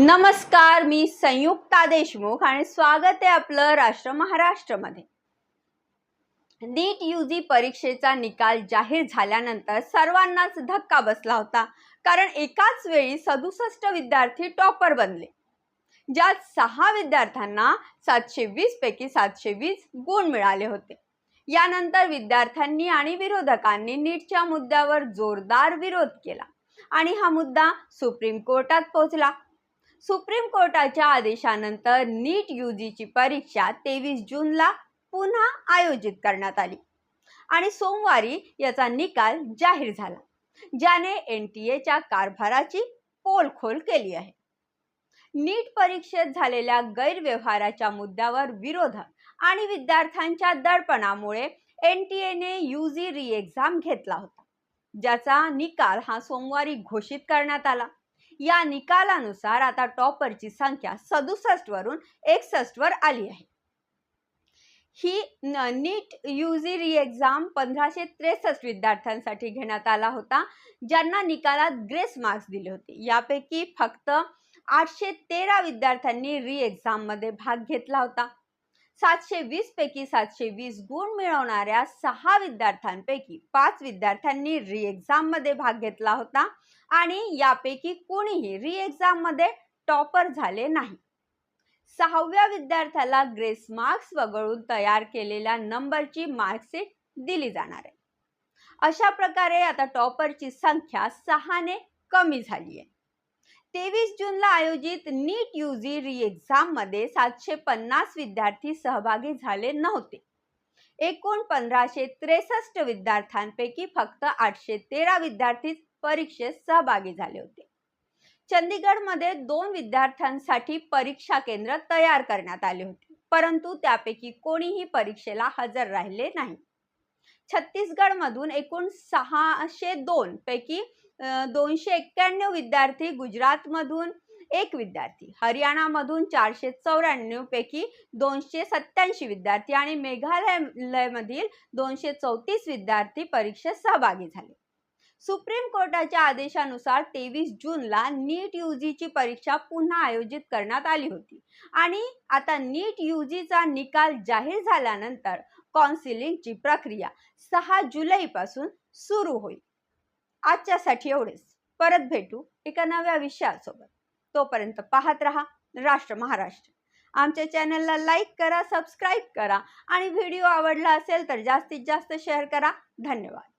नमस्कार मी संयुक्ता देशमुख आणि स्वागत आहे आपलं राष्ट्र महाराष्ट्रमध्ये. नीट युजी परीक्षेचा निकाल जाहीर झाल्यानंतर सर्वांनाच धक्का बसला होता कारण एकाच वेळी सदुसष्ट विद्यार्थी टॉपर बनले ज्यात सहा विद्यार्थ्यांना सातशे वीस पैकी सातशे वीस गुण मिळाले होते. यानंतर विद्यार्थ्यांनी आणि विरोधकांनी नीटच्या मुद्द्यावर जोरदार विरोध केला आणि हा मुद्दा सुप्रीम कोर्टात पोहोचला. सुप्रीम कोर्टाच्या आदेशानंतर नीट यूजीची परीक्षा तेवीस जूनला पुन्हा आयोजित करण्यात आली. आणि सोमवारी याचा निकाल जाहीर झाला ज्याने एन टी एच्या कारभाराची पोलखोल केली आहे. नीट परीक्षेत झालेल्या गैरव्यवहाराच्या मुद्द्यावर विरोधक आणि विद्यार्थ्यांच्या दडपणामुळे एन टी एने युजी री एक्झाम घेतला होता ज्याचा निकाल हा सोमवारी घोषित करण्यात आला. या निकालानुसार आता टॉपरची संख्या सदुसष्ट वरून एकसष्ट वर आली आहे. ही न- नीट युजी री एक्झाम पंधराशे त्रेसष्ट विद्यार्थ्यांसाठी घेण्यात आला होता ज्यांना निकालात ग्रेस मार्क्स दिले होते. यापैकी फक्त आठशे तेरा विद्यार्थ्यांनी री एक्झाममध्ये भाग घेतला होता. सातशे वीस पैकी सातशे वीस गुण मिळवणाऱ्या सहा विद्यार्थ्यांपैकी पाच विद्यार्थ्यांनी री एक्झाममध्ये भाग घेतला होता आणि यापैकी कोणीही री एक्झाममध्ये टॉपर झाले नाही. सहाव्या विद्यार्थ्याला ग्रेस मार्क्स वगळून तयार केलेल्या नंबरची मार्कशीट दिली जाणार आहे. अशा प्रकारे आता टॉपरची संख्या सहाने कमी झाली आहे. तेवीस जूनला आयोजित नीट युजी री एक्झाममध्ये सातशे पन्नास विद्यार्थी सहभागी झाले नव्हते. एकूण पंधराशे त्रेसष्ट विद्यार्थ्यांपैकी फक्त आठशे तेरा विद्यार्थी परीक्षेत सहभागी झाले होते. चंदीगडमध्ये दोन विद्यार्थ्यांसाठी परीक्षा केंद्र तयार करण्यात आले होते परंतु त्यापैकी कोणीही परीक्षेला हजर राहिले नाही. छत्तीसगडमधून एकूण सहाशे दोन पैकी दोनशे एक्क्याण्णव विद्यार्थी गुजरातमधून एक विद्यार्थी हरियाणामधून चारशे चौऱ्याण्णव पैकी दोनशे सत्याऐंशी विद्यार्थी आणि मेघालयमधील दोनशे चौतीस विद्यार्थी परीक्षेत सहभागी झाले. सुप्रीम कोर्टाच्या आदेशानुसार तेवीस जूनला नीट युजीची परीक्षा पुन्हा आयोजित करण्यात आली होती आणि आता नीट युजीचा निकाल जाहीर झाल्यानंतर काउन्सिलिंगची प्रक्रिया सहा जुलैपासून सुरू होईल. आजच्यासाठी एवढेच. परत भेटू एका नव्या विषयासोबत. तोपर्यंत पाहत रहा राष्ट्र महाराष्ट्र. आमच्या चॅनलला लाईक करा सबस्क्राईब करा आणि व्हिडिओ आवडला असेल तर जास्तीत जास्त शेअर करा. धन्यवाद.